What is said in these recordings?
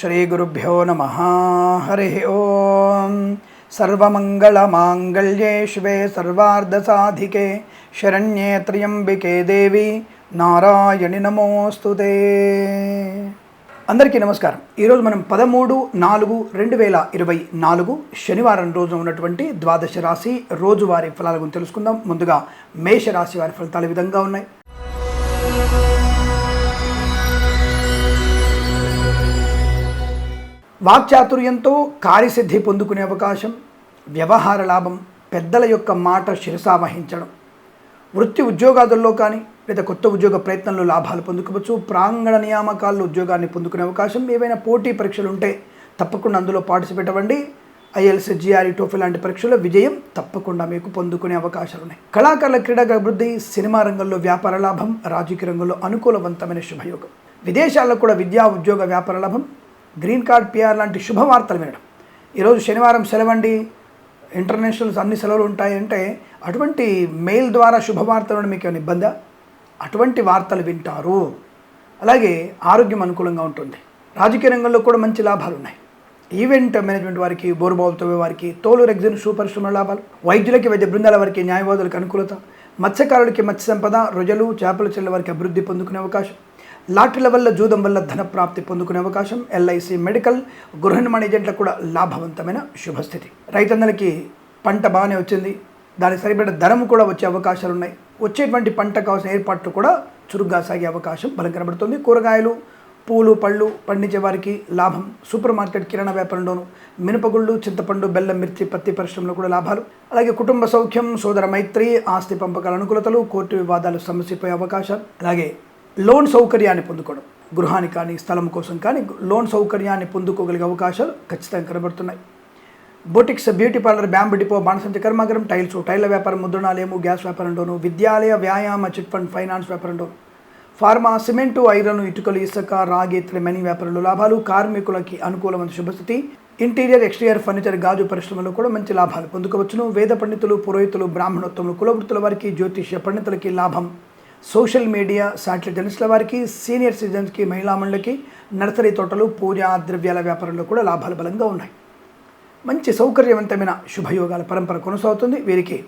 శ్రీగురుభ్యో నమ హరి ఓం సర్వమంగళమాంగళ్యే శివే సర్వార్ధసాధికే శరణ్యే త్ర్యంబికే దేవి నారాయణి నమోస్తుతే అందరికీ నమస్కారం. ఈరోజు మనం పదమూడు నాలుగు రెండు వేల ఇరవై నాలుగు శనివారం రోజు ఉన్నటువంటి ద్వాదశ రాశి రోజువారీ ఫలాల గురించి తెలుసుకుందాం. ముందుగా మేష రాశి వారి ఫలితాలు విధంగా ఉన్నాయి. వాక్చాతుర్యంతో కార్యసిద్ధి పొందుకునే అవకాశం వ్యవహార లాభం పెద్దల యొక్క మాట శిరసా వహించడం. వృత్తి ఉద్యోగాదుల్లో కానీ లేదా కొత్త ఉద్యోగ ప్రయత్నంలో లాభాలు పొందుకోవచ్చు. ప్రాంగణ నియామకాల్లో ఉద్యోగాన్ని పొందుకునే అవకాశం ఏవైనా పోటీ పరీక్షలు ఉంటే తప్పకుండా అందులో పార్టిసిపేట్ అవ్వండి ఐఎల్స్ జిఆర్ఈ టోఫీ లాంటి పరీక్షల్లో విజయం తప్పకుండా మీకు పొందుకునే అవకాశాలు ఉన్నాయి. కళాకారుల క్రీడా అభివృద్ధి సినిమా రంగంలో వ్యాపార లాభం రాజకీయ రంగంలో అనుకూలవంతమైన శుభయోగం. విదేశాల్లో కూడా విద్యా ఉద్యోగ వ్యాపార లాభం గ్రీన్ కార్డ్ పిఆర్ లాంటి శుభవార్తలు వినడం. ఈరోజు శనివారం సెలవండి. ఇంటర్నేషనల్స్ అన్ని సెలవులు ఉంటాయంటే అటువంటి మెయిల్ ద్వారా శుభవార్తలు మీకు ఏమైనా ఇబ్బందా? అటువంటి వార్తలు వింటారు. అలాగే ఆరోగ్యం అనుకూలంగా ఉంటుంది. రాజకీయ రంగంలో కూడా మంచి లాభాలు ఉన్నాయి ఈవెంట్ మేనేజ్మెంట్ వారికి బోరుబావులతో వారికి తోలు రెగ్జిన్ షూ పరిశ్రమ లాభాలు. వైద్యులకి వైద్య బృందాల వారికి న్యాయవాదులకు అనుకూలత. మత్స్యకారులకి మత్స్య సంపద రొజలు చేపల చెల్ల వారికి అభివృద్ధి పొందుకునే అవకాశం. లాటరీల వల్ల జూదం వల్ల ధన ప్రాప్తి పొందుకునే అవకాశం ఎల్ఐసి మెడికల్ గృహ నిర్మాణ ఏజెంట్లకు కూడా లాభవంతమైన శుభస్థితి. రైతన్నలకి పంట బాగానే వచ్చింది. దానికి సరిపడ ధనం కూడా వచ్చే అవకాశాలు ఉన్నాయి. వచ్చేటువంటి పంట కావాల్సిన ఏర్పాట్లు కూడా చురుగ్గా సాగే అవకాశం బలం కనబడుతుంది. కూరగాయలు పూలు పళ్ళు పండించే వారికి లాభం. సూపర్ మార్కెట్ కిరాణా వ్యాపారంలోను మినపగుళ్ళు చింతపండు బెల్లం మిర్చి పత్తి పరిశ్రమలో కూడా లాభాలు. అలాగే కుటుంబ సౌఖ్యం సోదర మైత్రి ఆస్తి పంపకాల అనుకూలతలు కోర్టు వివాదాలు సమస్యపోయే అవకాశాలు అలాగే లోన్ సౌకర్యాన్ని పొందుకోవడం. గృహానికి కానీ స్థలం కోసం కానీ లోన్ సౌకర్యాన్ని పొందుకోగలిగే అవకాశాలు ఖచ్చితంగా కనబడుతున్నాయి. Boutiques beauty parlour bamboo depot బాణసంచ కర్మాగరం టైల్స్ టైల్ వ్యాపారం ముద్రణాలయము గ్యాస్ వ్యాపారంలోను విద్యాలయ వ్యాయామ చిట్ ఫండ్ ఫైనాన్స్ వ్యాపారంలో ఫార్మా సిమెంటు ఐరన్ ఇటుకలు ఇసుక రాగి త్రిమణి వ్యాపారంలో లాభాలు కార్మికులకి అనుకూలమైన శుభస్థితి. ఇంటీరియర్ ఎక్స్టీరియర్ ఫర్నిచర్ గాజు పరిశ్రమలో కూడా మంచి లాభాలు పొందుకోవచ్చును. వేద పండితులు పురోహితులు బ్రాహ్మణోత్తములు కులవృత్తుల వారికి జ్యోతిష్య పండితులకి లాభం. సోషల్ మీడియా శాటిలైట్ జర్నలిస్టుల వారికి సీనియర్ సిటిజన్స్కి మహిళా నర్సరీ తోటలు పూజా ద్రవ్యాల వ్యాపారంలో కూడా లాభాలు బలంగా ఉన్నాయి. మంచి సౌకర్యవంతమైన శుభయోగాల పరంపర కొనసాగుతుంది. వీరికి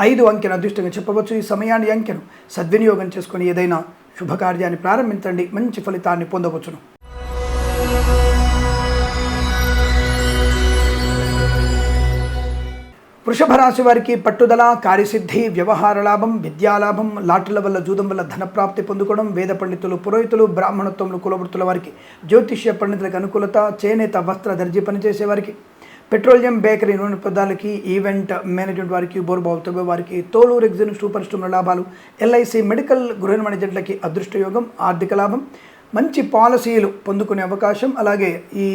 ఐదు అంకెను అదృష్టంగా చెప్పవచ్చు. ఈ సమయాన్ని అంకెను సద్వినియోగం చేసుకొని ఏదైనా శుభకార్యాన్ని ప్రారంభించండి. మంచి ఫలితాన్ని పొందవచ్చును. వృషభ రాశి వారికి పట్టుదల కార్యసిద్ధి వ్యవహార లాభం విద్యాలాభం లాటరీల వల్ల జూదం వల్ల ధనప్రాప్తి పొందుకోవడం వేద పండితులు పురోహితులు బ్రాహ్మణత్వములు కులవృత్తుల వారికి జ్యోతిష్య పండితులకు అనుకూలత చేనేత వస్త్ర దర్జీ పనిచేసే వారికి పెట్రోలియం బేకరీ నూనె పదార్థాలకి ఈవెంట్ మేనేజ్మెంట్ వారికి బోర్బావుతో వారికి తోలు ఎగ్జిన్ సూపర్ స్టోర్ల లాభాలు ఎల్ఐసి మెడికల్ గృహ మేనేజెంట్లకి అదృష్టయోగం ఆర్థిక లాభం మంచి పాలసీలు పొందుకునే అవకాశం అలాగే ఈ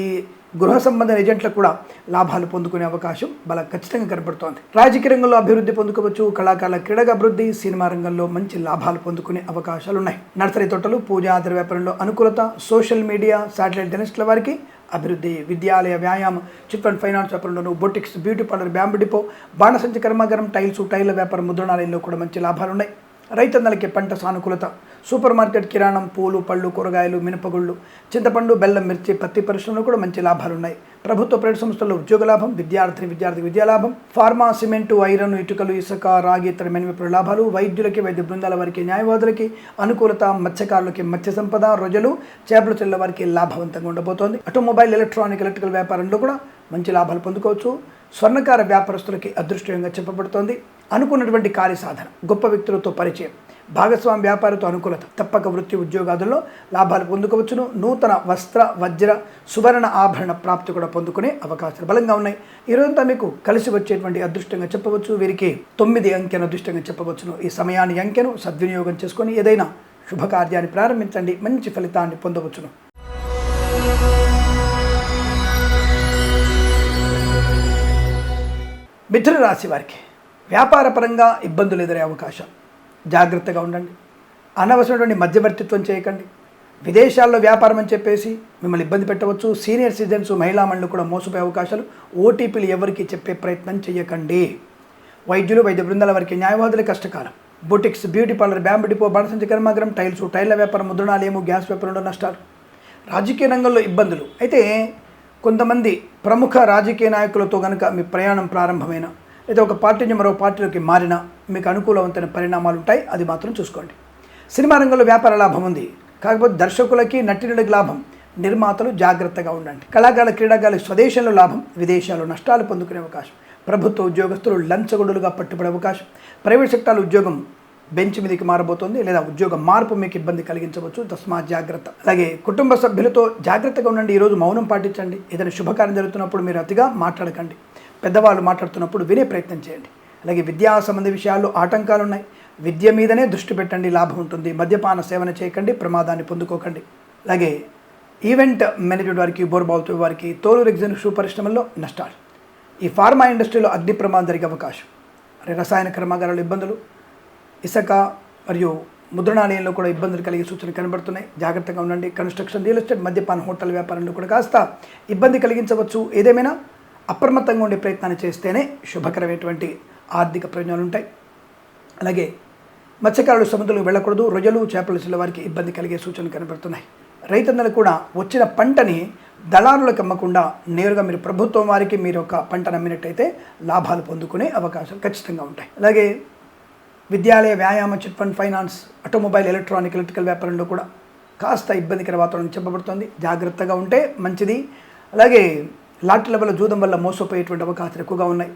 గృహ సంబంధ ఏజెంట్లకు కూడా లాభాలు పొందుకునే అవకాశం బల ఖచ్చితంగా కనబడుతోంది రాజకీయ రంగంలో అభివృద్ధి పొందుకోవచ్చు కళాకారుల క్రీడగా అభివృద్ధి సినిమా రంగంలో మంచి లాభాలు పొందుకునే అవకాశాలు ఉన్నాయి నర్సరీ తోటలు పూజా ఆధార వ్యాపారంలో అనుకూలత సోషల్ మీడియా శాటిలైట్ జర్నలిస్టుల వారికి అభివృద్ధి విద్యాలయ వ్యాయామం chit fund finance వ్యాపారంలోను boutiques beauty parlour bamboo depot బాణసంచ కర్మాగారం టైల్స్ టైల్ వ్యాపారం ముద్రణాలయంలో కూడా మంచి లాభాలు ఉన్నాయి రైతన్నలకి పంట సానుకూలత. సూపర్ మార్కెట్ కిరాణం పూలు పళ్ళు కూరగాయలు మినపగుళ్ళు చింతపండు బెల్లం మిర్చి పత్తి పరిశ్రమలో కూడా మంచి లాభాలు ఉన్నాయి ప్రభుత్వ ప్రైవేట్ సంస్థల్లో ఉద్యోగ లాభం విద్యార్థిని విద్యార్థి విద్యా లాభం ఫార్మా సిమెంటు ఐరన్ ఇటుకలు ఇసుక రాగి ఇతర మెనిమిపుల లాభాలు వైద్యులకి వైద్య బృందాల వారికి న్యాయవాదులకి అనుకూలత మత్స్యకారులకి మత్స్య సంపద రొజలు చేపలు చెల్ల వారికి లాభవంతంగా ఉండబోతోంది. ఆటోమొబైల్ ఎలక్ట్రానిక్ ఎలక్ట్రికల్ వ్యాపారంలో కూడా మంచి లాభాలు పొందుకోవచ్చు. స్వర్ణకార వ్యాపారస్తులకి అదృష్టంగా చెప్పబడుతోంది. అనుకున్నటువంటి కార్య సాధన గొప్ప వ్యక్తులతో పరిచయం భాగస్వామి వ్యాపారతో అనుకూలత తప్పక వృత్తి ఉద్యోగాదుల్లో లాభాలు పొందుకోవచ్చును. నూతన వస్త్ర వజ్ర సువర్ణ ఆభరణ ప్రాప్తి కూడా పొందుకునే అవకాశాలు బలంగా ఉన్నాయి. ఈరోజంతా మీకు కలిసి వచ్చేటువంటి అదృష్టంగా చెప్పవచ్చు. వీరికి తొమ్మిది అంకెను అదృష్టంగా చెప్పవచ్చును. ఈ సమయాన్ని అంకెను సద్వినియోగం చేసుకొని ఏదైనా శుభకార్యాన్ని ప్రారంభించండి. మంచి ఫలితాన్ని పొందవచ్చును. మిథున రాశి వారికి వ్యాపారపరంగా ఇబ్బందులు ఎదురే అవకాశం. జాగ్రత్తగా ఉండండి. అనవసరమైనటువంటి మధ్యవర్తిత్వం చేయకండి. విదేశాల్లో వ్యాపారం అని చెప్పేసి మిమ్మల్ని ఇబ్బంది పెట్టవచ్చు. సీనియర్ సిటిజన్స్ మహిళా కూడా మోసపోయే అవకాశాలు. ఓటీపీలు ఎవరికి చెప్పే ప్రయత్నం చేయకండి వైద్యులు వైద్య బృందాల వారికి న్యాయవాదుల కష్టకాలం. Boutiques beauty parlour bamboo depot బాణసంచి కర్మాగరం టైల్స్ టైర్ల వ్యాపారం ముద్రణాలయము గ్యాస్ వ్యాపారంలో నష్టాలు. రాజకీయ రంగంలో ఇబ్బందులు. అయితే కొంతమంది ప్రముఖ రాజకీయ నాయకులతో కనుక మీ ప్రయాణం ప్రారంభమైన లేదా ఒక పార్టీ నుంచి మరో పార్టీలోకి మారినా మీకు అనుకూలవంతమైన పరిణామాలు ఉంటాయి అది మాత్రం చూసుకోండి. సినిమా రంగంలో వ్యాపార లాభం ఉంది. కాకపోతే దర్శకులకి నటినుడికి లాభం నిర్మాతలు జాగ్రత్తగా ఉండండి. కళాకారుల క్రీడాకారుల స్వదేశంలో లాభం విదేశాల్లో నష్టాలు పొందుకునే అవకాశం ప్రభుత్వ ఉద్యోగస్తులు లంచగొండులుగా పట్టుబడే అవకాశం ప్రైవేట్ సెక్టార్ ఉద్యోగం బెంచ్ మీదకి మారబోతోంది లేదా ఉద్యోగ మార్పు మీకు ఇబ్బంది కలిగించవచ్చు. తస్మా జాగ్రత్త. అలాగే కుటుంబ సభ్యులతో జాగ్రత్తగా ఉండండి. ఈరోజు మౌనం పాటించండి. ఏదైనా శుభకార్యం జరుగుతున్నప్పుడు మీరు అతిగా మాట్లాడకండి. పెద్దవాళ్ళు మాట్లాడుతున్నప్పుడు వినే ప్రయత్నం చేయండి. అలాగే విద్యా సంబంధ విషయాల్లో ఆటంకాలు ఉన్నాయి విద్య మీదనే దృష్టి పెట్టండి. లాభం ఉంటుంది. మద్యపాన సేవన చేయకండి. ప్రమాదాన్ని పొందుకోకండి. అలాగే ఈవెంట్ మేనేజ్మెంట్ వారికి బోర్బావుతో వారికి తోలు రెగ్జిన్ షూ పరిశ్రమల్లో నష్టాలు. ఈ ఫార్మా ఇండస్ట్రీలో అగ్ని ప్రమాదం జరిగే అవకాశం. మరి రసాయన కర్మాగారాలు ఇబ్బందులు ఇసుక మరియు ముద్రణాలయంలో కూడా ఇబ్బందులు కలిగే సూచనలు కనబడుతున్నాయి. జాగ్రత్తగా ఉండండి. కన్స్ట్రక్షన్ రియల్ ఎస్టేట్ మద్యపాన హోటల్ వ్యాపారంలో కూడా కాస్త ఇబ్బంది కలిగించవచ్చు. ఏదేమైనా అప్రమత్తంగా ఉండే ప్రయత్నాన్ని చేస్తేనే శుభకరమైనటువంటి ఆర్థిక ప్రయోజనాలు ఉంటాయి. అలాగే మత్స్యకారులు సముద్రంలో వెళ్ళకూడదు. రొయ్యలు చేపలు చిల్ల వారికి ఇబ్బంది కలిగే సూచనలు కనబడుతున్నాయి. రైతన్నలు కూడా వచ్చిన పంటని దళారులకు అమ్మకుండా నేరుగా మీరు ప్రభుత్వం వారికి మీరు ఒక పంట నమ్మినట్టయితే లాభాలు పొందుకునే అవకాశాలు ఖచ్చితంగా ఉంటాయి. అలాగే విద్యాలయ వ్యాయామ chit fund finance automobile electronic electrical వ్యాపారంలో కూడా కాస్త ఇబ్బందికర వాతావరణం చెప్పబడుతోంది. జాగ్రత్తగా ఉంటే మంచిది. అలాగే లాటరీల వల్ల జూదం వల్ల మోసపోయేటువంటి అవకాశాలు ఎక్కువగా ఉన్నాయి.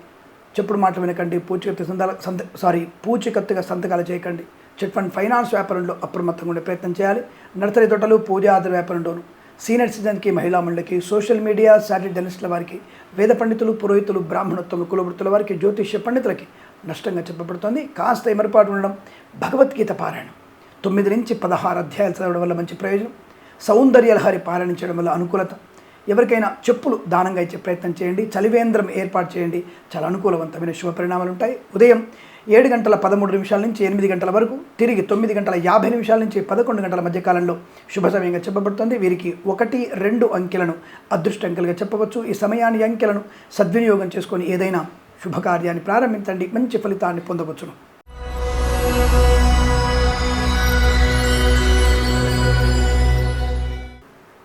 చెప్పుడు మాటలు వినకండి పూచికత్తు సంతాల సంత సారీ పూచికత్తుగా సంతకాలు చేయకండి. చిట్ ఫండ్ ఫైనాన్స్ వ్యాపారంలో అప్రమత్తంగా ఉండే ప్రయత్నం చేయాలి. నర్సరీ తోటలు పూజ వ్యాపారంలోను. సీనియర్ సిటిజన్కి మహిళా మండలికి సోషల్ మీడియా శాటిలైట్ జర్నలిస్టుల వారికి వేద పండితులు పురోహితులు బ్రాహ్మణోత్తములు కులవృత్తుల వారికి జ్యోతిష్య పండితులకి నష్టంగా చెప్పబడుతోంది. కాస్త ఎమరపాటు ఉండడం భగవద్గీత పారాయణం. తొమ్మిది నుంచి పదహారు అధ్యాయాలు చదవడం వల్ల మంచి ప్రయోజనం. సౌందర్యలహరి పారాయణించడం వల్ల అనుకూలత. ఎవరికైనా చెప్పులు దానంగా ఇచ్చే ప్రయత్నం చేయండి. చలివేంద్రం ఏర్పాటు చేయండి. చాలా అనుకూలవంతమైన శుభ పరిణామాలు ఉంటాయి. ఉదయం ఏడు గంటల పదమూడు నిమిషాల నుంచి ఎనిమిది గంటల వరకు తిరిగి తొమ్మిది గంటల యాభై నిమిషాల నుంచి పదకొండు గంటల మధ్యకాలంలో శుభ సమయంగా చెప్పబడుతుంది. వీరికి ఒకటి రెండు అంకెలను అదృష్ట అంకెలుగా చెప్పవచ్చు. ఈ సమయాన్ని అంకెలను సద్వినియోగం చేసుకొని ఏదైనా శుభకార్యాన్ని ప్రారంభించండి. మంచి ఫలితాన్ని పొందవచ్చును.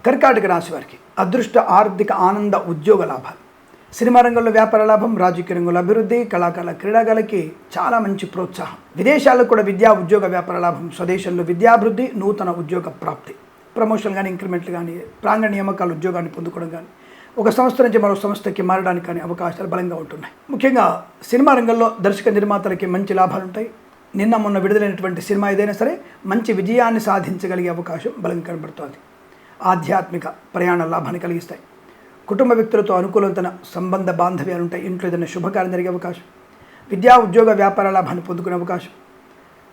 కర్కాటక రాశి వారికి అదృష్ట ఆర్థిక ఆనంద ఉద్యోగ లాభాలు. సినిమా రంగంలో వ్యాపార లాభం రాజకీయ రంగంలో అభివృద్ధి కళాకారుల క్రీడాకారులకి చాలా మంచి ప్రోత్సాహం. విదేశాల్లో కూడా విద్యా ఉద్యోగ వ్యాపార లాభం స్వదేశంలో విద్యాభివృద్ధి నూతన ఉద్యోగ ప్రాప్తి. ప్రమోషన్ కానీ ఇంక్రిమెంట్లు కానీ ప్రాంగణ నియామకాలు ఉద్యోగాన్ని పొందుకోవడం కానీ ఒక సంస్థ నుంచి మరో సంస్థకి మారడానికి కానీ అవకాశాలు బలంగా ఉంటున్నాయి. ముఖ్యంగా సినిమా రంగంలో దర్శక నిర్మాతలకి మంచి లాభాలు ఉంటాయి. నిన్న మొన్న విడుదలైనటువంటి సినిమా ఏదైనా సరే మంచి విజయాన్ని సాధించగలిగే అవకాశం బలంగా కనబడుతోంది. ఆధ్యాత్మిక ప్రయాణ లాభాన్ని కలిగిస్తాయి. కుటుంబ వ్యక్తులతో అనుకూలతన సంబంధ బాంధవ్యాలు ఉంటాయి. ఇంట్లో ఏదైనా శుభకార్యం జరిగే అవకాశం. విద్యా ఉద్యోగ వ్యాపార లాభాన్ని పొందుకునే అవకాశం.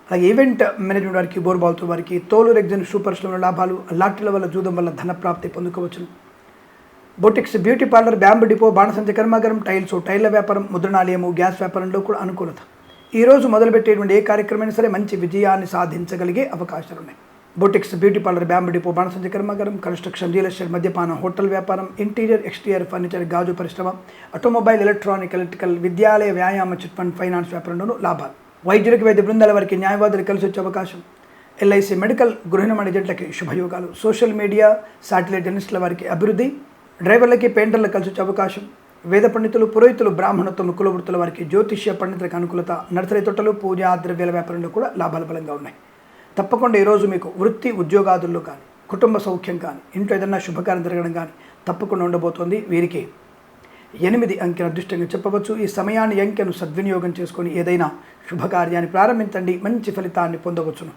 అలాగే ఈవెంట్ మేనేజ్మెంట్ వారికి బోర్బాల్తో వారికి తోలు రెగ్జన్ సూపర్స్లో లాభాలు లాటరీల వల్ల జూదం వల్ల ధన ప్రాప్తి పొందుకోవచ్చును. Boutiques beauty parlour bamboo depot బాణసంచ కర్మాగారం టైల్స్ టైర్ల వ్యాపారం ముద్రణాలయము గ్యాస్ వ్యాపారంలో కూడా అనుకూలత. ఈరోజు మొదలుపెట్టేటువంటి ఏ కార్యక్రమం సరే మంచి విజయాన్ని సాధించగలిగే అవకాశాలు ఉన్నాయి boutiques beauty parlour bamboo depot బాణసంచ కర్మాగారం కన్స్ట్రక్షన్ రియల్ ఎస్టేట్ మద్యపాన హోటల్ వ్యాపారం ఇంటీరియర్ ఎక్స్టీరియర్ ఫర్నిచర్ గాజు పరిశ్రమ ఆటోమొబైల్ ఎలక్ట్రానిక్ ఎలక్ట్రికల్ విద్యాలయ వ్యాయామ చిట్ ఫండ్ ఫైనాన్స్ వ్యాపారంలోనూ లాభాలు. వైద్యులకు వైద్య బృందాల వారికి న్యాయవాదులు కలిసి వచ్చే అవకాశం. ఎల్ఐసి మెడికల్ గృహిణి మేనేజెంట్లకి శుభయోగాలు. సోషల్ మీడియా శాటిలైట్ జర్నలిస్టుల వారికి అభివృద్ధి. డ్రైవర్లకి పెయింటర్లకు కలిసి వచ్చే అవకాశం. వేద పండితులు పురోహితులు బ్రాహ్మణత్వం కులవృత్తుల వారికి జ్యోతిష్య పండితులకు అనుకూలత నర్సరీ తొట్టలు పూజా ద్రవ్యాల వ్యాపారంలో కూడా లాభాలు బలంగా ఉన్నాయి. తప్పకుండా ఈరోజు మీకు వృత్తి ఉద్యోగాదుల్లో కానీ కుటుంబ సౌఖ్యం కానీ ఇంట్లో ఏదైనా శుభకార్యం జరగడం కానీ తప్పకుండా ఉండబోతోంది వీరికి. ఎనిమిది అంకెను అదృష్టంగా చెప్పవచ్చు. ఈ సమయాన్ని అంకెను సద్వినియోగం చేసుకొని ఏదైనా శుభకార్యాన్ని ప్రారంభించండి. మంచి ఫలితాన్ని పొందవచ్చును.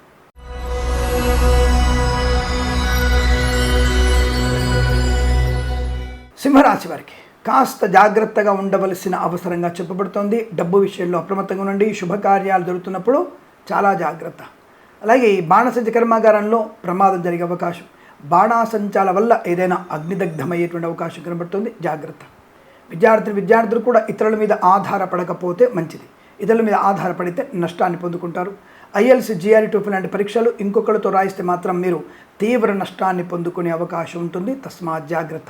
సింహరాశి వారికి కాస్త జాగ్రత్తగా ఉండవలసిన అవసరంగా చెప్పబడుతోంది. డబ్బు విషయంలో అప్రమత్తంగా ఉండండి. శుభకార్యాలు జరుగుతున్నప్పుడు చాలా జాగ్రత్త. అలాగే ఈ బాణసంచ కర్మాగారంలో ప్రమాదం జరిగే అవకాశం బాణాసంచాల వల్ల ఏదైనా అగ్నిదగ్ధమయ్యేటువంటి అవకాశం కనబడుతుంది. జాగ్రత్త. విద్యార్థులు విద్యార్థులు కూడా ఇతరుల మీద ఆధారపడకపోతే మంచిది. ఇతరుల మీద ఆధారపడితే నష్టాన్ని పొందుకుంటారు. ఐఎల్స్ జిఆర్ఈ టూఫ్ లాంటి పరీక్షలు ఇంకొకరితో రాయిస్తే మాత్రం మీరు తీవ్ర నష్టాన్ని పొందుకునే అవకాశం ఉంటుంది. తస్మాత్ జాగ్రత్త.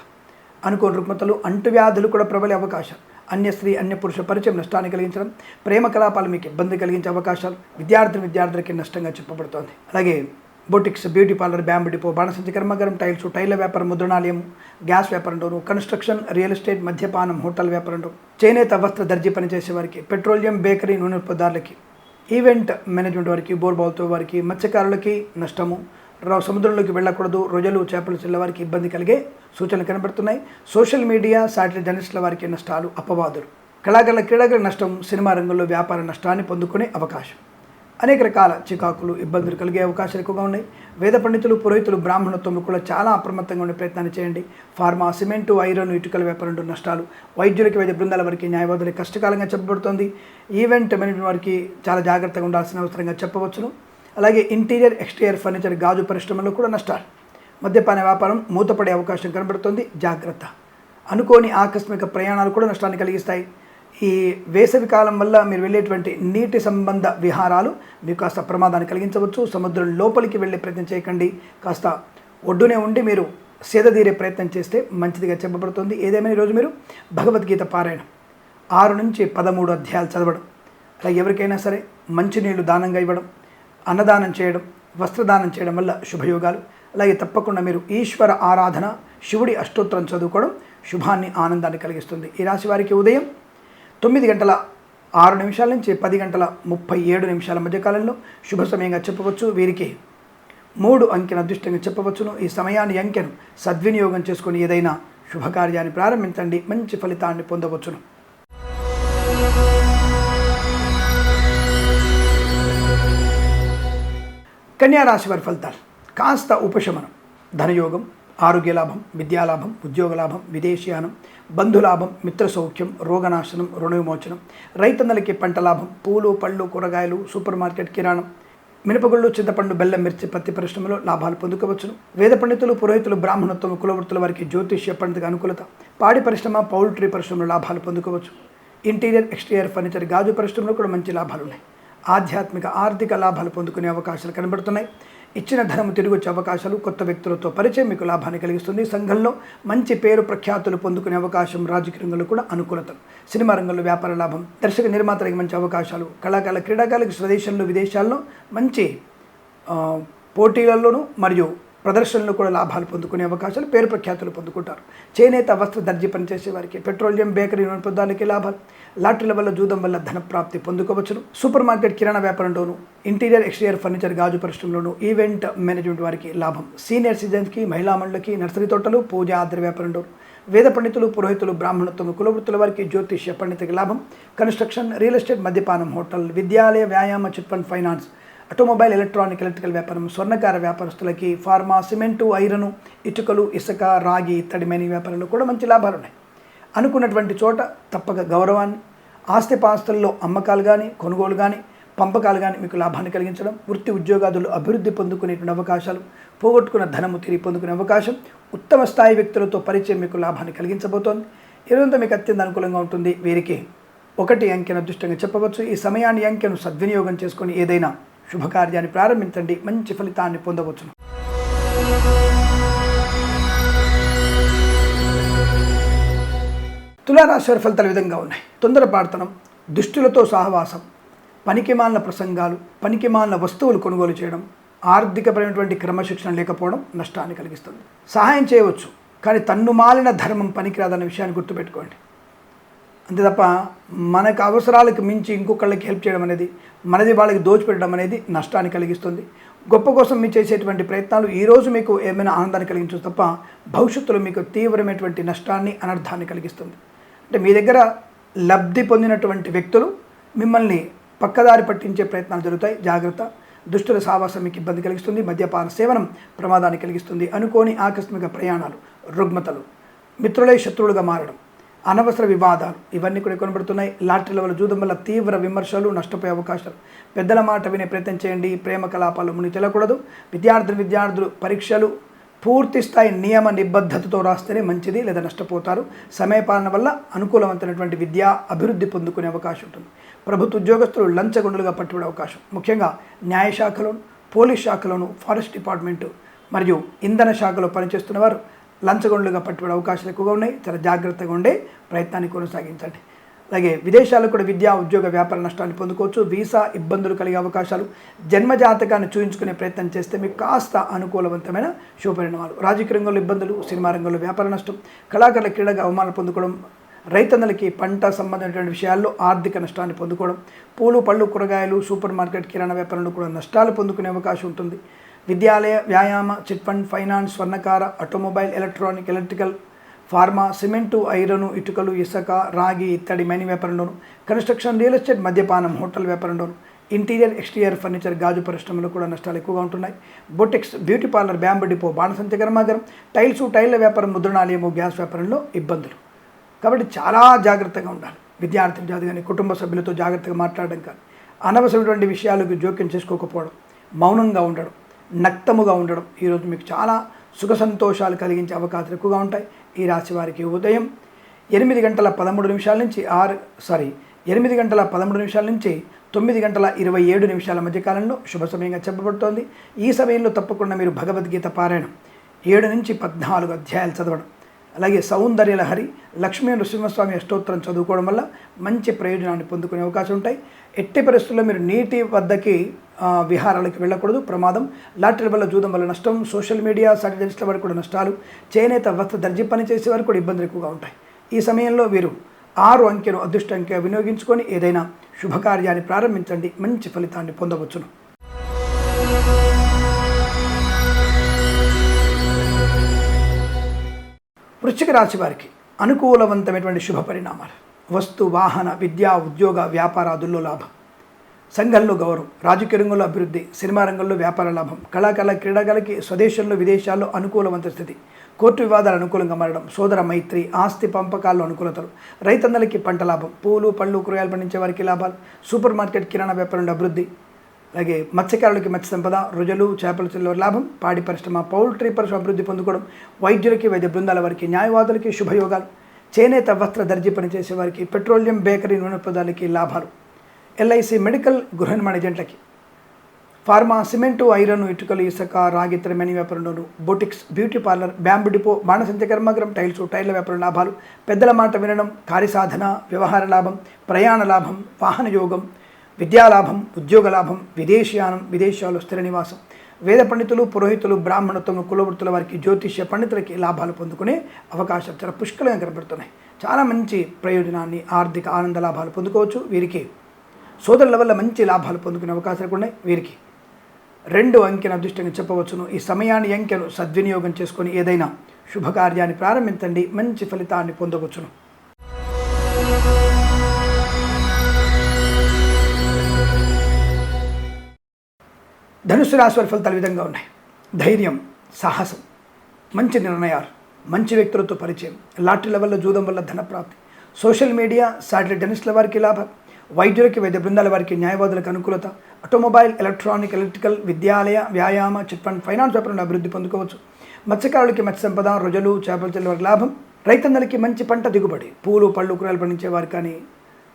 అనుకోని రుగ్మతలు అంటువ్యాధులు కూడా ప్రబలే అవకాశాలు. అన్య స్త్రీ అన్య పురుష పరిచయం నష్టాన్ని కలిగించడం ప్రేమ కలాపాలు మీకు ఇబ్బంది కలిగించే అవకాశాలు విద్యార్థులు విద్యార్థులకి నష్టంగా చెప్పబడుతోంది. అలాగే boutiques beauty parlour bamboo depot బాణసంచి కర్మగరం టైల్స్ టైల వ్యాపారం ముద్రణాలయం గ్యాస్ వ్యాపారంలోను కన్స్ట్రక్షన్ రియల్ ఎస్టేట్ మద్యపానం హోటల్ వ్యాపారంలో చేనేత వస్త్ర దర్జీ పనిచేసే వారికి పెట్రోలియం బేకరీ నూనె ఉత్పత్తిదారులకి ఈవెంట్ మేనేజ్మెంట్ వారికి బోర్బాల్తో వారికి మత్స్యకారులకి నష్టము సముద్రంలోకి వెళ్ళకూడదు. రొయ్యలు చేపలు చిల్లవారికి ఇబ్బంది కలిగే సూచనలు కనబడుతున్నాయి. సోషల్ మీడియా శాటిలైట్ జర్నలిస్టుల వారికి నష్టాలు అపవాదులు. కళాకారుల క్రీడాకారుల నష్టం సినిమా రంగంలో వ్యాపార నష్టాన్ని పొందుకునే అవకాశం. అనేక రకాల చికాకులు ఇబ్బందులు కలిగే అవకాశాలు ఎక్కువగా ఉన్నాయి. వేద పండితులు పురోహితులు బ్రాహ్మణత్వంలో కూడా చాలా అప్రమత్తంగా ఉండే ప్రయత్నాన్ని చేయండి. ఫార్మా సిమెంటు ఐరన్ ఇటుకల వ్యాపారంలో నష్టాలు. వైద్యులకి వైద్య బృందాల వారికి న్యాయవాదులకి కష్టకాలంగా చెప్పబడుతోంది. ఈవెంట్ మేనేజ్మెంట్ వారికి చాలా జాగ్రత్తగా ఉండాల్సిన అవసరంగా చెప్పవచ్చును. అలాగే ఇంటీరియర్ ఎక్స్టీరియర్ ఫర్నిచర్ గాజు పరిశ్రమలో కూడా నష్టాలు. మద్యపాన వ్యాపారం మూతపడే అవకాశం కనబడుతుంది. జాగ్రత్త. అనుకోని ఆకస్మిక ప్రయాణాలు కూడా నష్టాన్ని కలిగిస్తాయి. ఈ వేసవి కాలం వల్ల మీరు వెళ్ళేటువంటి నీటి సంబంధ విహారాలు మీకు కాస్త ప్రమాదాన్ని కలిగించవచ్చు. సముద్రం లోపలికి వెళ్ళే ప్రయత్నం చేయకండి. కాస్త ఒడ్డునే ఉండి మీరు సేదతీరే ప్రయత్నం చేస్తే మంచిదిగా చెప్పబడుతుంది. ఏదేమైనా ఈరోజు మీరు? భగవద్గీత పారాయణం. ఆరు నుంచి పదమూడు అధ్యాయాలు చదవడం. అలాగే ఎవరికైనా సరే మంచినీళ్ళు దానంగా ఇవ్వడం. అన్నదానం చేయడం వస్త్రదానం చేయడం వల్ల శుభయోగాలు. అలాగే తప్పకుండా మీరు ఈశ్వర ఆరాధన శివుడి అష్టోత్తరం చదువుకోవడం శుభాన్ని ఆనందాన్ని కలిగిస్తుంది. ఈ రాశి వారికి ఉదయం తొమ్మిది గంటల ఆరు నిమిషాల నుంచి పది గంటల ముప్పై ఏడు నిమిషాల మధ్యకాలంలో శుభ సమయంగా చెప్పవచ్చు. వీరికి మూడు అంకెను అదృష్టంగా చెప్పవచ్చును. ఈ సమయాన్ని అంకెను సద్వినియోగం చేసుకుని ఏదైనా శుభకార్యాన్ని ప్రారంభించండి. మంచి ఫలితాన్ని పొందవచ్చును. కన్యా రాశి వారి ఫలితాలు. కాస్త ఉపశమనం ధనయోగం ఆరోగ్య లాభం విద్యాలాభం ఉద్యోగ లాభం విదేశీయానం బంధులాభం మిత్ర సౌఖ్యం రోగనాశనం రుణ విమోచనం రైతన్నలకి పంట లాభం పూలు పళ్ళు కూరగాయలు సూపర్ మార్కెట్ కిరాణం మినపగుళ్ళు చింతపండు బెల్లం మిర్చి పత్తి పరిశ్రమలో లాభాలు పొందుకోవచ్చును. వేద పండితులు పురోహితులు బ్రాహ్మణత్వం కులవృత్తుల వారికి జ్యోతిష్య పండిత అనుకూలత పాడి పరిశ్రమ పౌల్ట్రీ పరిశ్రమలో లాభాలు పొందుకోవచ్చు. ఇంటీరియర్ ఎక్స్టీరియర్ ఫర్నిచర్ గాజు పరిశ్రమలో కూడా మంచి లాభాలు ఉన్నాయి. ఆధ్యాత్మిక ఆర్థిక లాభాలు పొందుకునే అవకాశాలు కనబడుతున్నాయి. ఇచ్చిన ధనం తిరిగి వచ్చే అవకాశాలు కొత్త వ్యక్తులతో పరిచయం మీకు లాభాన్ని కలిగిస్తుంది. సంఘంలో మంచి పేరు ప్రఖ్యాతులు పొందుకునే అవకాశం రాజకీయ రంగంలో కూడా అనుకూలత. సినిమా రంగంలో వ్యాపార లాభం దర్శక నిర్మాతలకు మంచి అవకాశాలు కళాకారుల క్రీడాకారులకు స్వదేశంలో విదేశాల్లో మంచి పోటీలలోనూ మరియు ప్రదర్శనలు కూడా లాభాలు పొందుకునే అవకాశాలు పేరు ప్రఖ్యాతులు పొందుకుంటారు. చేనేత వస్త్ర దర్జీ పనిచేసే వారికి పెట్రోలియం బేకరీ పదాలకి లాభాలు. లాటరీల వల్ల జూదం వల్ల ధన ప్రాప్తి పొందుకోవచ్చును. సూపర్ మార్కెట్ కిరాణా వ్యాపారంలోను ఇంటీరియర్ ఎక్స్టీరియర్ ఫర్నిచర్ గాజు పరిశ్రమలోను ఈవెంట్ మేనేజ్మెంట్ వారికి లాభం. సీనియర్ సిటిజన్స్కి మహిళా మండలికి నర్సరీ తోటలు పూజ ఆద్ర వ్యాపారంలోను వేద పండితులు పురోహితులు బ్రాహ్మణత్వం కులవృత్తుల వారికి జ్యోతిష్య పండితుకి లాభం. కన్స్ట్రక్షన్ రియల్ ఎస్టేట్ మద్యపానం హోటల్ విద్యాలయ వ్యాయామ chit fund finance automobile electronic electrical వ్యాపారం స్వర్ణకార వ్యాపారస్తులకి ఫార్మా సిమెంటు ఐరను ఇటుకలు ఇసుక రాగి ఇత్తడి మేని వ్యాపారంలో కూడా మంచి లాభాలు ఉన్నాయి అనుకున్నటువంటి చోట తప్పక గౌరవాన్ని ఆస్తిపాస్తుల్లో అమ్మకాలు కానీ కొనుగోలు కానీ పంపకాలు కానీ మీకు లాభాన్ని కలిగించడం వృత్తి ఉద్యోగాదులు అభివృద్ధి పొందుకునేటువంటి అవకాశాలు పోగొట్టుకున్న ధనము తిరిగి పొందుకునే అవకాశం ఉత్తమ స్థాయి వ్యక్తులతో పరిచయం మీకు లాభాన్ని కలిగించబోతోంది. ఇదంతా మీకు అత్యంత అనుకూలంగా ఉంటుంది. వీరికి ఒకటి అంకెను అదృష్టంగా చెప్పవచ్చు. ఈ సమయాన్ని అంకెను సద్వినియోగం చేసుకొని ఏదైనా శుభకార్యాన్ని ప్రారంభించండి. మంచి ఫలితాన్ని పొందవచ్చును. తులారాశి వారి ఫలితాలు విధంగా ఉన్నాయి. తొందరపాడుతనం దుష్టులతో సహవాసం పనికిమాలిన ప్రసంగాలు పనికిమాలిన వస్తువులు కొనుగోలు చేయడం ఆర్థికపరమైనటువంటి క్రమశిక్షణ లేకపోవడం నష్టాన్ని కలిగిస్తుంది. సహాయం చేయవచ్చు కానీ తన్ను మాలిన ధర్మం పనికిరాదన్న విషయాన్ని గుర్తుపెట్టుకోండి. అంతే తప్ప మనకు అవసరాలకు మించి ఇంకొకళ్ళకి హెల్ప్ చేయడం అనేది మనది వాళ్ళకి దోచిపెట్టడం అనేది నష్టాన్ని కలిగిస్తుంది. గొప్ప కోసం మీరు చేసేటువంటి ప్రయత్నాలు ఈరోజు మీకు ఏమైనా ఆనందాన్ని కలిగించవచ్చు తప్ప భవిష్యత్తులో మీకు తీవ్రమైనటువంటి నష్టాన్ని అనర్థాన్ని కలిగిస్తుంది. అంటే మీ దగ్గర లబ్ధి పొందినటువంటి వ్యక్తులు మిమ్మల్ని పక్కదారి పట్టించే ప్రయత్నాలు జరుగుతాయి. జాగ్రత్త. దుష్టుల సావాసం మీకు ఇబ్బంది కలిగిస్తుంది. మద్యపాన సేవనం ప్రమాదాన్ని కలిగిస్తుంది. అనుకోని ఆకస్మిక ప్రయాణాలు రుగ్మతలు మిత్రులై శత్రువులుగా మారడం. అనవసర వివాదాలు ఇవన్నీ కూడా కొనబడుతున్నాయి. లాటరీల వల్ల జూదం వల్ల తీవ్ర విమర్శలు నష్టపోయే అవకాశాలు. పెద్దల మాట వినే ప్రయత్నం చేయండి ప్రేమ కలాపాలు ముని తెలకూడదు విద్యార్థులు విద్యార్థులు పరీక్షలు పూర్తి స్థాయి నియమ నిబద్ధతతో రాస్తేనే మంచిది లేదా నష్టపోతారు. సమయపాలన వల్ల అనుకూలవంతమైనటువంటి విద్యా అభివృద్ధి పొందుకునే అవకాశం ఉంటుంది. ప్రభుత్వ ఉద్యోగస్తులు లంచగొండులుగా పట్టుబడే అవకాశం. ముఖ్యంగా న్యాయశాఖలోను పోలీస్ శాఖలోను ఫారెస్ట్ డిపార్ట్మెంటు మరియు ఇంధన శాఖలో పనిచేస్తున్న వారు లంచగొండలుగా పట్టుబడే అవకాశాలు ఎక్కువగా ఉన్నాయి. చాలా జాగ్రత్తగా ఉండే ప్రయత్నాన్ని కొనసాగించండి. అలాగే విదేశాలకు కూడా విద్యా ఉద్యోగ వ్యాపార నష్టాన్ని పొందుకోవచ్చు. వీసా ఇబ్బందులు కలిగే అవకాశాలు. జన్మజాతకాన్ని చూయించుకునే ప్రయత్నం చేస్తే మీకు కాస్త అనుకూలవంతమైన శుభపరిణామాలు రాజకీయ రంగంలో ఇబ్బందులు సినిమా రంగంలో వ్యాపార నష్టం కళాకారుల క్రీడగా అవమానాలు పొందుకోవడం రైతన్నలకి పంట సంబంధించినటువంటి విషయాల్లో ఆర్థిక నష్టాన్ని పొందుకోవడం పూలు పళ్ళు కూరగాయలు సూపర్ మార్కెట్ కిరాణా వ్యాపారంలో కూడా నష్టాలు పొందుకునే అవకాశం ఉంటుంది. విద్యాలయ వ్యాయామ chit fund finance స్వర్ణకార automobile electronic electrical pharma cement iron ఇటుకలు ఇసుక రాగి ఇత్తడి మైని వ్యాపారంలోను కన్స్ట్రక్షన్ రియల్ ఎస్టేట్ మద్యపానం హోటల్ వ్యాపారంలోను ఇంటీరియర్ ఎక్స్టీరియర్ ఫర్నిచర్ గాజు పరిశ్రమలో కూడా నష్టాలు ఎక్కువగా ఉంటున్నాయి. Boutiques beauty parlour bamboo depot బాణసంచ కర్మాగారం టైల్స్ టైళ్ళ వ్యాపారం ముద్రణాలయము గ్యాస్ వ్యాపారంలో ఇబ్బందులు. కాబట్టి చాలా జాగ్రత్తగా ఉండాలి. విద్యార్థి విద్యార్థి కానీ కుటుంబ సభ్యులతో జాగ్రత్తగా మాట్లాడడం కానీ అనవసరమైనటువంటి విషయాలకు జోక్యం చేసుకోకపోవడం మౌనంగా ఉండడం నక్తముగా ఉండడం. ఈరోజు మీకు చాలా సుఖ సంతోషాలు కలిగించే అవకాశాలు ఎక్కువగా ఉంటాయి. ఈ రాశి వారికి ఉదయం ఎనిమిది గంటల పదమూడు నిమిషాల నుంచి ఆరు సారీ ఎనిమిది గంటల పదమూడు నిమిషాల నుంచి తొమ్మిది గంటల ఇరవై ఏడు నిమిషాల మధ్య కాలంలో శుభ సమయంగా చెప్పబడుతోంది. ఈ సమయంలో తప్పకుండా మీరు భగవద్గీత పారాయణం ఏడు నుంచి పద్నాలుగు అధ్యాయాలు చదవడం. అలాగే సౌందర్య లహరి లక్ష్మీ నృసింహస్వామి అష్టోత్తరం చదువుకోవడం వల్ల మంచి ప్రయోజనాన్ని పొందుకునే అవకాశం ఉంటాయి. ఎట్టి పరిస్థితుల్లో మీరు నీటి వద్దకి విహారాలకి విహారాలకు వెళ్ళకూడదు. ప్రమాదం. లాటరీ వల్ల జూదం వల్ల నష్టం. సోషల్ మీడియా సాటిలైట్స్ల వరకు కూడా నష్టాలు. చేనేత వస్త్ర దర్జీ పని చేసే కూడా ఇబ్బందులు ఎక్కువగా ఉంటాయి. ఈ సమయంలో వీరు ఆరు అంకెను అదృష్ట అంకె వినియోగించుకొని ఏదైనా శుభకార్యాన్ని ప్రారంభించండి. మంచి ఫలితాన్ని పొందవచ్చును. వృశ్చిక రాశి వారికి అనుకూలవంతమైనటువంటి శుభ పరిణామాలు. వస్తు వాహన విద్యా ఉద్యోగ వ్యాపారాదుల్లో లాభం. సంఘంలో గౌరవం రాజకీయ రంగంలో అభివృద్ధి సినిమా రంగంలో వ్యాపార లాభం కళాకళ క్రీడాకారులకి స్వదేశంలో విదేశాల్లో అనుకూలవంత స్థితి. కోర్టు వివాదాలు అనుకూలంగా మారడం సోదర మైత్రి ఆస్తి పంపకాల్లో అనుకూలతలు. రైతన్నలకి పంట లాభం పూలు పళ్ళు కూరగాయలు పండించే వారికి లాభాలు. సూపర్ మార్కెట్ కిరాణా వ్యాపారంలో అభివృద్ధి. అలాగే మత్స్యకారులకి మత్స్య సంపద రుజులు చేపల చెల్లో లాభం పాడి పరిశ్రమ పౌల్ట్రీ పరిశ్రమ అభివృద్ధి పొందుకోవడం వైద్యులకి వైద్య బృందాల వారికి న్యాయవాదులకి శుభయోగాలు. చేనేత వస్త్ర దర్జీ పనిచేసే వారికి పెట్రోలియం బేకరీ నూనె పదాలకి లాభాలు. ఎల్ఐసి మెడికల్ గృహ నిర్మాణ ఏజెంట్లకి. ఫార్మా సిమెంటు ఐరన్ ఇటుకలు ఇసుక రాగిత్ర మెనీ వ్యాపారంలోను boutiques beauty parlour bamboo depot బాణసంచ కర్మాగరం టైల్స్ టైర్ల వ్యాపారం లాభాలు. పెద్దల మాట వినడం కార్యసాధన వ్యవహార లాభం ప్రయాణ లాభం వాహన యోగం విద్యాలాభం ఉద్యోగ లాభం విదేశీయానం విదేశాలు స్థిర నివాసం. వేద పండితులు పురోహితులు బ్రాహ్మణత్వం కులవృత్తుల వారికి జ్యోతిష్య పండితులకి లాభాలు పొందుకునే అవకాశాలు చాలా పుష్కలంగా కనబడుతున్నాయి. చాలా మంచి ప్రయోజనాన్ని ఆర్థిక ఆనంద లాభాలు పొందుకోవచ్చు వీరికి. సోదరుల వల్ల మంచి లాభాలు పొందుకునే అవకాశాలు కూడా ఉన్నాయి వీరికి. రెండు అంకెను అదృష్టంగా చెప్పవచ్చును. ఈ సమయాన్ని అంకెను సద్వినియోగం చేసుకొని ఏదైనా శుభకార్యాన్ని ప్రారంభించండి. మంచి ఫలితాన్ని పొందవచ్చును. ధనుసు రాశి వారి ఫలితాలు విధంగా ఉన్నాయి. ధైర్యం సాహసం మంచి నిర్ణయాలు మంచి వ్యక్తులతో పరిచయం లాటరీ లెవెల్లో జూదం వల్ల ధనప్రాప్తి సోషల్ మీడియా శాటిలైట్ టెన్నిస్ల వారికి లాభం వైద్యులకి వైద్య బృందాల వారికి న్యాయవాదులకు అనుకూలత ఆటోమొబైల్ ఎలక్ట్రానిక్ ఎలక్ట్రికల్ విద్యాలయ వ్యాయామ చిట్ ఫండ్ ఫైనాన్స్ వ్యాపారంలో అభివృద్ధి పొందుకోవచ్చు. మత్స్యకారులకి మత్స్య సంపద రొజలు చేపల చెల్లి వారికి లాభం రైతన్నలకి మంచి పంట దిగుబడి పూలు పళ్ళు కూరలు పండించే వారు కానీ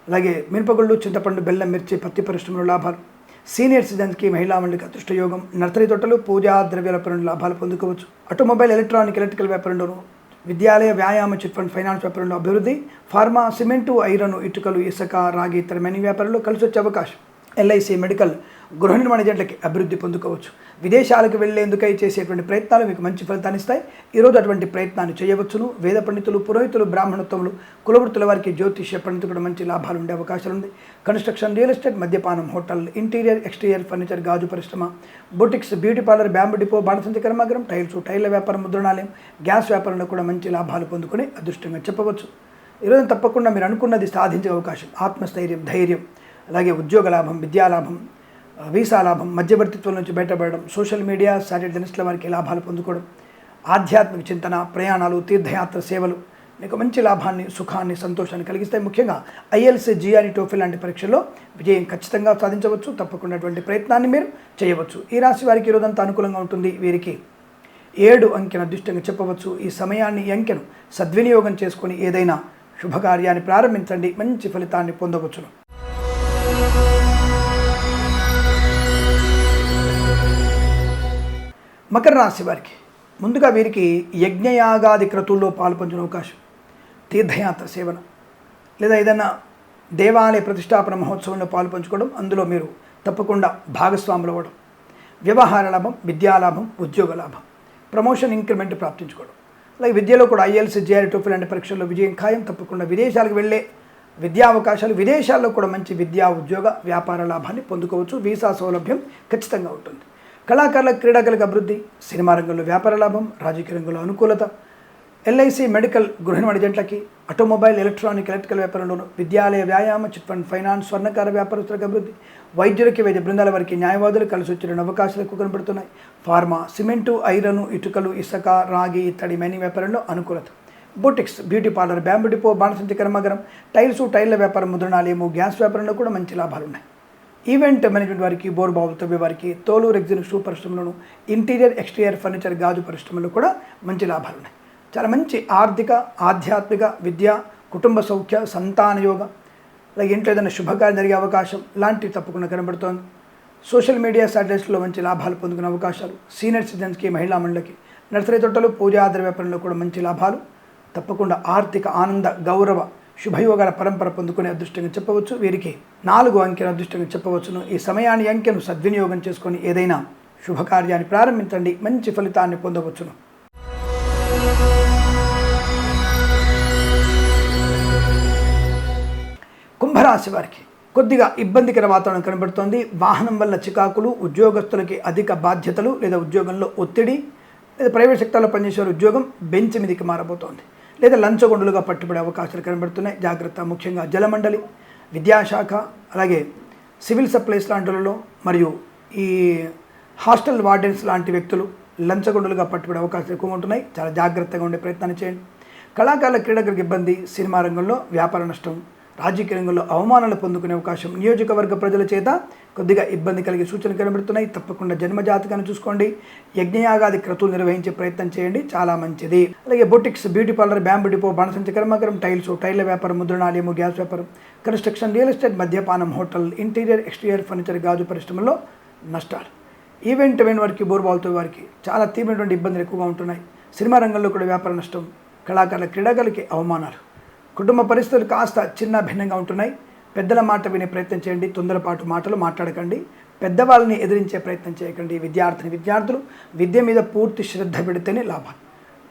అలాగే మినపగుళ్ళు చింతపండు బెల్లం మిర్చి పత్తి పరిశ్రమలో లాభాలు. సీనియర్ సిటిజన్స్కి మహిళా మండలికి అదృష్టయోగం నర్సరీ తోటలు పూజా ద్రవ్యాల వ్యాపారంలో లాభాలు పొందుకోవచ్చు. ఆటోమొబైల్ ఎలక్ట్రానిక్ ఎలక్ట్రికల్ వ్యాపారంలోను విద్యాలయ వ్యాయామ చిట్ ఫండ్ ఫైనాన్స్ వ్యాపారంలో అభివృద్ధి. ఫార్మా సిమెంటు ఐరన్ ఇటుకలు ఇసుక రాగి ఇతర మెనీ వ్యాపారంలో కలిసి వచ్చే అవకాశం. ఎల్ఐసి మెడికల్ గృహ నిర్మాణ ఏజెంట్లకి అభివృద్ధి పొందుకోవచ్చు. విదేశాలకు వెళ్ళేందుకై చేసేటువంటి ప్రయత్నాలు మీకు మంచి ఫలితాన్ని ఇస్తాయి. ఈరోజు అటువంటి ప్రయత్నాన్ని చేయవచ్చును. వేద పండితులు పురోహితులు బ్రాహ్మణత్వములు కులవృత్తుల వారికి జ్యోతిష్య పండితులు కూడా మంచి లాభాలు ఉండే అవకాశాలు ఉంది. కన్స్ట్రక్షన్ రియల్ ఎస్టేట్ మద్యపానం హోటల్ ఇంటీరియర్ ఎక్స్టీరియర్ ఫర్నిచర్ గాజు పరిశ్రమ boutiques beauty parlour bamboo depot బాణసంతి కర్మాగరం టైల్స్ టైర్ల వ్యాపారం ముద్రణాలయం గ్యాస్ వ్యాపారంలో కూడా మంచి లాభాలు పొందుకుని అదృష్టంగా చెప్పవచ్చు. ఈరోజు తప్పకుండా మీరు అనుకున్నది సాధించే అవకాశం. ఆత్మస్థైర్యం ధైర్యం అలాగే ఉద్యోగ లాభం విద్యా లాభం వీసా లాభం మధ్యవర్తిత్వం నుంచి బయటపడడం సోషల్ మీడియా శాటిలైట్ జర్నలిస్టుల వారికి లాభాలు పొందుకోవడం ఆధ్యాత్మిక చింతన ప్రయాణాలు తీర్థయాత్ర సేవలు మీకు మంచి లాభాన్ని సుఖాన్ని సంతోషాన్ని కలిగిస్తాయి. ముఖ్యంగా ఐఎల్సీ జిఆర్ఈ టోఫీ లాంటి పరీక్షల్లో విజయం ఖచ్చితంగా సాధించవచ్చు. తప్పకుండా అటువంటి ప్రయత్నాన్ని మీరు చేయవచ్చు. ఈ రాశి వారికి ఈరోజంతా అనుకూలంగా ఉంటుంది. వీరికి ఏడు అంకెను అదృష్టంగా చెప్పవచ్చు. ఈ సమయాన్ని అంకెను సద్వినియోగం చేసుకుని ఏదైనా శుభకార్యాన్ని ప్రారంభించండి. మంచి ఫలితాన్ని పొందవచ్చును. మకర రాశి వారికి. ముందుగా వీరికి యజ్ఞయాగాది క్రతువుల్లో పాల్పంచిన అవకాశం. తీర్థయాత్ర సేవన. లేదా ఏదైనా దేవాలయ ప్రతిష్టాపన మహోత్సవంలో పాల్పంచుకోవడం అందులో మీరు తప్పకుండా భాగస్వాములు అవ్వడం. వ్యవహార లాభం విద్యాలాభం ఉద్యోగ లాభం. ప్రమోషన్ ఇంక్రిమెంట్ ప్రాప్తించుకోవడం. అలాగే విద్యలో కూడా ఐఎల్స్ జేఆర్ టోఫిల్ లాంటి పరీక్షల్లో విజయం ఖాయం తప్పకుండా విదేశాలకు వెళ్ళే విద్యా అవకాశాలు విదేశాల్లో కూడా మంచి విద్యా ఉద్యోగ వ్యాపార లాభాన్ని పొందుకోవచ్చు. వీసా సౌలభ్యం ఖచ్చితంగా ఉంటుంది. కళాకారుల క్రీడాకారులకు అభివృద్ధి సినిమా రంగంలో వ్యాపార లాభం రాజకీయ రంగంలో అనుకూలత. ఎల్ఐసి మెడికల్ గృహిణి జంటలకి ఆటోమొబైల్ ఎలక్ట్రానిక్ ఎలక్ట్రికల్ వ్యాపారంలోను విద్యాలయ వ్యాయామ చిట్ ఫండ్ ఫైనాన్స్ స్వర్ణకార వ్యాపారస్తులకు అభివృద్ధి. వైద్యులకి వైద్య బృందాల వారికి న్యాయవాదులు కలిసి వచ్చిన అవకాశాలు ఎక్కువ కనబడుతున్నాయి. ఫార్మా సిమెంటు ఐరను ఇటుకలు ఇసుక రాగి ఇత్తడి మైనింగ్ వ్యాపారంలో అనుకూలత. Boutiques beauty parlour bamboo depot బాణసంచి కర్మాగారం టైల్స్ టైర్ల వ్యాపారం ముద్రణాలయము గ్యాస్ వ్యాపారంలో కూడా మంచి లాభాలు ఉన్నాయి ఈవెంట్ మేనేజ్మెంట్ వారికి బోర్ బాబు తవ్వే వారికి తోలు రెగ్జిన్ షూ పరిశ్రమలోను ఇంటీరియర్ ఎక్స్టీరియర్ ఫర్నిచర్ గాజు పరిశ్రమలో కూడా మంచి లాభాలు ఉన్నాయి. చాలా మంచి ఆర్థిక ఆధ్యాత్మిక విద్య కుటుంబ సౌఖ్య సంతాన యోగ అలాగే ఇంట్లో ఏదైనా శుభకార్యం జరిగే అవకాశం లాంటివి తప్పకుండా కనబడుతోంది. సోషల్ మీడియా సాటిలైట్స్లో మంచి లాభాలు పొందుకునే అవకాశాలు సీనియర్ సిటిజన్స్కి మహిళా మండలికి నర్సరీ తోటలు పూజాద్ర వ్యాపారంలో కూడా మంచి లాభాలు. తప్పకుండా ఆర్థిక ఆనంద గౌరవ శుభయోగాల పరంపర పొందుకునే అదృష్టంగా చెప్పవచ్చు. వీరికి నాలుగు అంకెల అదృష్టంగా చెప్పవచ్చును. ఈ సమయాన్ని అంకెను సద్వినియోగం చేసుకొని ఏదైనా శుభకార్యాన్ని ప్రారంభించండి. మంచి ఫలితాన్ని పొందవచ్చును. కుంభరాశి వారికి కొద్దిగా ఇబ్బందికర వాతావరణం కనబడుతోంది. వాహనం వల్ల చికాకులు ఉద్యోగస్తులకి అధిక బాధ్యతలు లేదా ఉద్యోగంలో ఒత్తిడి లేదా ప్రైవేట్ సెక్టార్లో పనిచేసే ఉద్యోగం బెంచ్ మీదకి మారబోతోంది. లేదా లంచగొండలుగా పట్టుబడే అవకాశాలు కనబడుతున్నాయి. జాగ్రత్త ముఖ్యంగా జలమండలి విద్యాశాఖ అలాగే సివిల్ సప్లైస్ లాంటిలలో మరియు ఈ హాస్టల్ వార్డెన్స్ లాంటి వ్యక్తులు లంచగొండలుగా పట్టుబడే అవకాశాలు ఎక్కువగా ఉంటున్నాయి. చాలా జాగ్రత్తగా ఉండే ప్రయత్నాన్ని చేయండి. కళాకారుల క్రీడాకులకు ఇబ్బంది సినిమా రంగంలో వ్యాపార నష్టం రాజకీయ రంగంలో అవమానాలు పొందుకునే అవకాశం నియోజకవర్గ ప్రజల చేత కొద్దిగా ఇబ్బంది కలిగే సూచనలు కనబడుతున్నాయి. తప్పకుండా జన్మజాతకాన్ని చూసుకోండి. యజ్ఞయాగాది క్రతువులు నిర్వహించే ప్రయత్నం చేయండి. చాలా మంచిది. అలాగే boutiques beauty parlour bamboo depot బణసంచ కర్మకరం టైల్స్ టైర్ల వ్యాపారం ముద్రణాలయము గ్యాస్ వ్యాపారం కన్స్ట్రక్షన్ రియల్ ఎస్టేట్ మద్యపానం హోటల్ ఇంటీరియర్ ఎక్స్టీరియర్ ఫర్నిచర్ గాజు పరిశ్రమలో నష్టాలు. ఈవెంట్ వెన్ వారికి బోర్బాల్తో వారికి చాలా తీవ్రమైనటువంటి ఇబ్బందులు ఎక్కువగా ఉంటున్నాయి. సినిమా రంగంలో కూడా వ్యాపార నష్టం కళాకారుల క్రీడాకారులకి అవమానాలు. కుటుంబ పరిస్థితులు కాస్త చిన్న భిన్నంగా ఉంటున్నాయి. పెద్దల మాట వినే ప్రయత్నం చేయండి తొందరపాటు మాటలు మాట్లాడకండి పెద్దవాళ్ళని ఎదిరించే ప్రయత్నం చేయకండి. విద్యార్థిని విద్యార్థులు విద్య మీద పూర్తి శ్రద్ధ పెడితేనే లాభాలు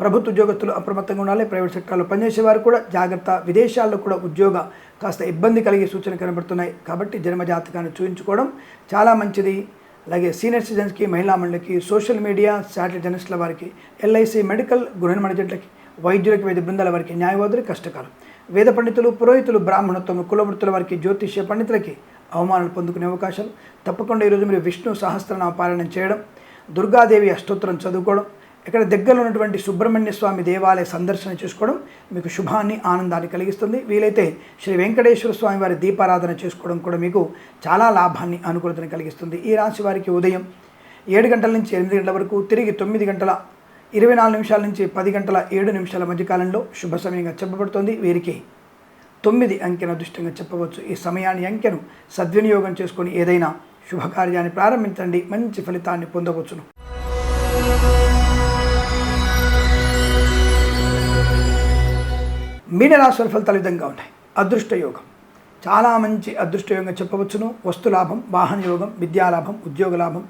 ప్రభుత్వ ఉద్యోగస్తులు అప్రమత్తంగా ఉండాలి ప్రైవేట్ సెక్టర్లో పనిచేసే వారు కూడా జాగ్రత్త విదేశాల్లో కూడా ఉద్యోగ కాస్త ఇబ్బంది కలిగే సూచనలు కనబడుతున్నాయి. కాబట్టి జన్మజాతకాన్ని చూపించుకోవడం చాలా మంచిది. అలాగే సీనియర్ సిటిజన్స్కి మహిళా మండలికి సోషల్ మీడియా శాటిలైట్ జర్నలిస్టుల వారికి ఎల్ఐసి మెడికల్ గృహ మణిజెంట్లకి వైద్యులకి వైద్య బృందాల వారికి న్యాయవాదులు కష్టకాలం. వేద పండితులు పురోహితులు బ్రాహ్మణత్వం కులవృత్తుల వారికి జ్యోతిష్య పండితులకి అవమానాలు పొందుకునే అవకాశాలు. తప్పకుండా ఈరోజు మీరు విష్ణు సహస్రనామ పాలన చేయడం దుర్గాదేవి అష్టోత్తరం చదువుకోవడం ఇక్కడ దగ్గరలో ఉన్నటువంటి సుబ్రహ్మణ్య స్వామి దేవాలయ సందర్శన చేసుకోవడం మీకు శుభాన్ని ఆనందాన్ని కలిగిస్తుంది. వీలైతే శ్రీ వెంకటేశ్వర స్వామి వారి దీపారాధన చేసుకోవడం కూడా మీకు చాలా లాభాన్ని అనుకూలతను కలిగిస్తుంది. ఈ రాశి వారికి ఉదయం ఏడు గంటల నుంచి ఎనిమిది గంటల వరకు తిరిగి తొమ్మిది గంటల ఇరవై నాలుగు నిమిషాల నుంచి పది గంటల ఏడు నిమిషాల మధ్యకాలంలో శుభ సమయంగా చెప్పబడుతోంది. వీరికి తొమ్మిది అంకెను అదృష్టంగా చెప్పవచ్చు. ఈ సమయాన్ని అంకెను సద్వినియోగం చేసుకొని ఏదైనా శుభకార్యాన్ని ప్రారంభించండి. మంచి ఫలితాన్ని పొందవచ్చును. మీనరాశుల ఫలితాలు విధంగా ఉన్నాయి. అదృష్ట యోగం. చాలా మంచి అదృష్టయోగంగా చెప్పవచ్చును. వస్తులాభం వాహన యోగం విద్యాలాభం ఉద్యోగ లాభం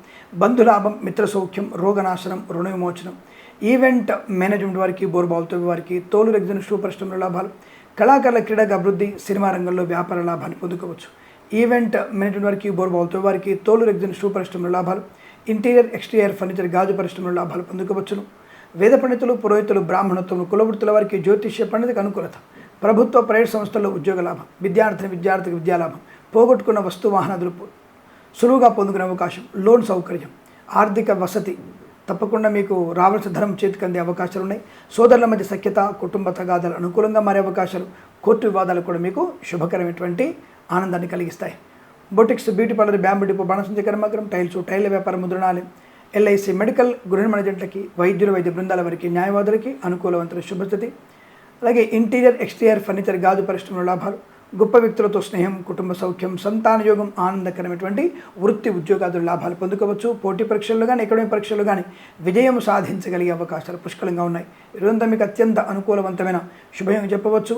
బంధులాభం మిత్ర సౌఖ్యం రోగనాశనం రుణ విమోచనం ఈవెంట్ మేనేజ్మెంట్ వారికి బోర్బావుతో వారికి తోలు రెగ్జిన్ షూ పరిశ్రమల లాభాలు కళాకారుల క్రీడకు అభివృద్ధి సినిమా రంగంలో వ్యాపార లాభాన్ని పొందుకోవచ్చు. ఈవెంట్ మేనేజ్మెంట్ వారికి బోర్బావుతో వారికి తోలు రెగ్జన్ షూ పరిశ్రమల లాభాలు ఇంటీరియర్ ఎక్స్టీరియర్ ఫర్నిచర్ గాజు పరిశ్రమల లాభాలు పొందుకోవచ్చును. వేద పండితులు పురోహితులు బ్రాహ్మణత్వం కులవృత్తుల వారికి జ్యోతిష్య పండితకు అనుకూలత. ప్రభుత్వ ప్రైవేట్ సంస్థల్లో ఉద్యోగ లాభం విద్యార్థిని విద్యార్థికి విద్యాలాభం పోగొట్టుకున్న వస్తు వాహనాదులు సులువుగా పొందుకునే అవకాశం లోన్ సౌకర్యం ఆర్థిక వసతి తప్పకుండా మీకు రావాల్సిన ధనం చేతికి అందే అవకాశాలు ఉన్నాయి. సోదరుల మధ్య సఖ్యత కుటుంబ తగాదాలు అనుకూలంగా మారే అవకాశాలు కోర్టు వివాదాలు కూడా మీకు శుభకరమైనటువంటి ఆనందాన్ని కలిగిస్తాయి. Boutiques beauty parlour bamboo depot బాణసంచ కర్మగ్రం టైల్స్ టైల్ వ్యాపారం ముద్రణాలయం ఎల్ఐసి మెడికల్ గృహ మేనేజెంట్లకి వైద్యుల వైద్య బృందాల వారికి న్యాయవాదులకి అనుకూలవంతుల శుభస్థితి. అలాగే ఇంటీరియర్ ఎక్స్టీరియర్ ఫర్నిచర్ గాజు పరిశ్రమల లాభాలు. గొప్ప వ్యక్తులతో స్నేహం కుటుంబ సౌఖ్యం సంతాన యోగం ఆనందకరమైనటువంటి వృత్తి ఉద్యోగాదుల లాభాలు పొందుకోవచ్చు. పోటీ పరీక్షల్లో కానీ అకాడమిక్ పరీక్షల్లో కానీ విజయం సాధించగలిగే అవకాశాలు పుష్కలంగా ఉన్నాయి. ఇదంతా మీకు అత్యంత అనుకూలవంతమైన శుభయం చెప్పవచ్చు.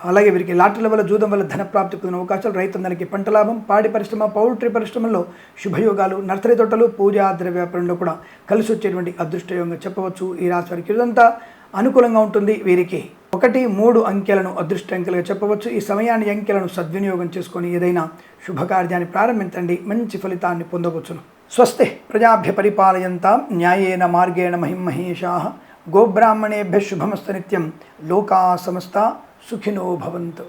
అలాగే వీరికి లాటరీల వల్ల జూదం వల్ల ధన ప్రాప్తి పొందిన అవకాశాలు రైతులందరికీ పంట లాభం పాడి పరిశ్రమ పౌల్ట్రీ పరిశ్రమల్లో శుభయోగాలు నర్సరీ తోటలు పూజా ద్రవ్య వ్యాపారంలో కూడా కలిసి వచ్చేటువంటి అదృష్టయోగంగా చెప్పవచ్చు. ఈ రాశి వారికి ఇదంతా అనుకూలంగా ఉంటుంది. వీరికి ఒకటి మూడు అంకెలను అదృష్ట అంకెలుగా చెప్పవచ్చు. ఈ సమయాన్ని అంకెలను సద్వినియోగం చేసుకొని ఏదైనా శుభకార్యాన్ని ప్రారంభించండి. మంచి ఫలితాన్ని పొందవచ్చును. స్వస్తి ప్రజాభ్య పరిపాలయంతా న్యాయేన మార్గేణ మహిమహేషా. గోబ్రాహ్మణేభ్య శుభమస్త నిత్యం లోకా సమస్త సుఖినో భవంతు.